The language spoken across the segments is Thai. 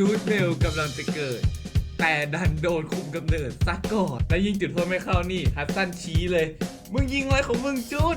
จูดเบลกำลังจะเกิด แต่ดันโดนคุมกำเนิดซักก่อนและยิงจุดโทษไม่เข้านี่ฮัสซันชี้เลย มึงยิงอะไรของมึงจูด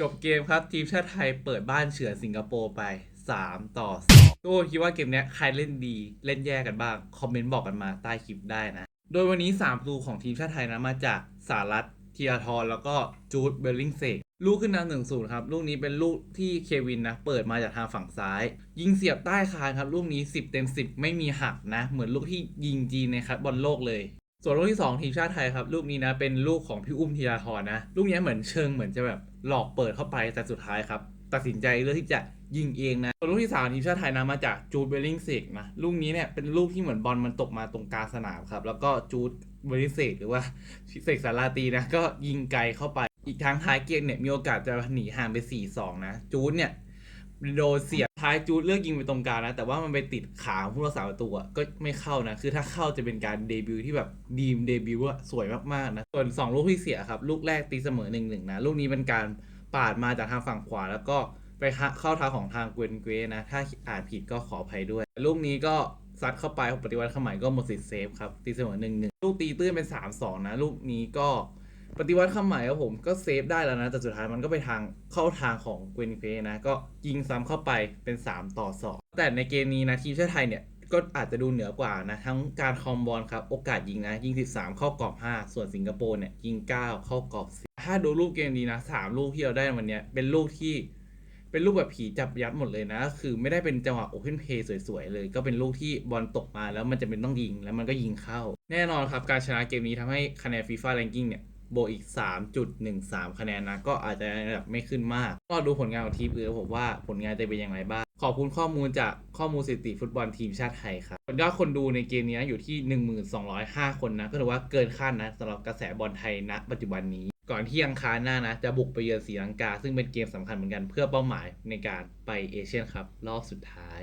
จบเกมครับทีมชาติไทยเปิดบ้านเฉือนสิงคโปร์ไป 3 ต่อ2ทุกคนคิดว่าเกมเนี้ยใครเล่นดีเล่นแย่กันบ้าง คอมเมนต์บอกกันมาใต้คลิปได้นะ โดยวันนี้3ประตูของทีมชาติไทยนะมาจากสารัต ทียทรแล้วก็จูดเบลลิงเซกลูกขึ้นนำหนึ่งศูนย์ครับ ลูกนี้เป็นลูกที่เควินนะ เปิดมาจากทางฝั่งซ้าย ยิงเสียบใต้คานครับ ลูกนี้ 10 เต็ม 10 ไม่มีหักนะ เหมือนลูกที่ยิงจีนในคัดบอลโลกเลย ส่วนลูกที่ 2 ทีมชาติไทยครับ ลูกนี้นะเป็นลูกของพี่อุ้มธีราธรนะ ลูกนี้เหมือนเชิงเหมือนจะแบบหลอกเปิดเข้าไปแต่สุดท้ายครับ ตัดสินใจเลือกที่จะยิงเองนะส่วลูกที่3ทีมชาติไทยนะมาจากจูดเบลลิงเซกนะลูกนี้เนี่ยเป็นลูกที่เหมือนบอลมันตกมาตรงกลางสนามครับ แล้วก็จูดเบลลิงเซกหรือว่าเสกสาราตีนะก็ยิงไกลเข้าไป อีกทางท้ายเกมเนี่ยมีโอกาสจะหนีห่างไป 4-2 นะ จูดเนี่ยโดนเสียบท้ายจูดเลือกยิงไปตรงกลางนะ แต่ว่ามันไปติดขาของผู้รักษาประตูอะก็ไม่เข้านะ คือถ้าเข้าจะเป็นการเดบิวต์ที่แบบดีมเดบิวต์อะสวยมากๆนะส่วน 2 ลูกที่เสียครับ ลูกแรกตีเสมอ1นหนึ่งนะลูกนี้เป็นการ ปาดมาจากทางฝั่งขวา แล้วก็ไปเข้าท้าของทางเกวนเกรนะ ถ้าอ่านผิดก็ขออภัยด้วย ลูกนี้ก็ซัดเข้าไปปฏิวัติขมัยก็หมดสิทธิ์เซฟครับ ตีเสมอ1นหนึ่งลูกตีตื้นเป็น3-2นะ ลูกนี้ก็ปฏิวัติข้ามหมายครับผมก็เซฟได้แล้วนะ แต่สุดท้ายมันก็ไปทางเข้าทางของเกวนเฟนะ ก็ยิงซ้ำเข้าไปเป็น3ต่อ2แต่ในเกมนี้นะทีมชาติไทยเนี่ยก็อาจจะดูเหนือกว่านะ ทั้งการคอมบอลครับ โอกาสยิงนะ ยิง 13 เข้ากรอบ 5 ส่วนสิงคโปร์เนี่ย ยิง 9 เข้ากรอบ10 ถ้าดูลูกเกมนี้นะ3ลูกที่เราได้วันเนี้ยเป็นลูกที่เป็นลูกแบบผีจับยัดหมดเลยนะ คือไม่ได้เป็นจังหวะโอเพนเพย์สวยๆเลย ก็เป็นลูกที่บอลตกมาแล้วมันจะเป็นต้องยิงแล้วมันก็ยิงเข้า แน่นอนครับ การชนะเกมนี้ทำให้คะแนนฟีฟ่าแรงกิ้งเนี่ยบวกอีก 3.13 คะแนนนะ ก็อาจจะแบบไม่ขึ้นมาก ก็ดูผลงานของทีมอื่นผมว่าผลงานจะเป็นอย่างไรบ้าง ขอบคุณข้อมูลจากข้อมูลสถิติฟุตบอลทีมชาติไทยครับยอดคนดูในเกมนี้อยู่ที่ 1205 คนนะ ก็ถือว่าเกินคาดนะสำหรับกระแสบอลไทยณปัจจุบันนี้ ก่อนที่อังคารหน้านะ จะบุกไปเยือนศรีลังกา ซึ่งเป็นเกมสำคัญเหมือนกันเพื่อเป้าหมายในการไปเอเชียนครับรอบสุดท้าย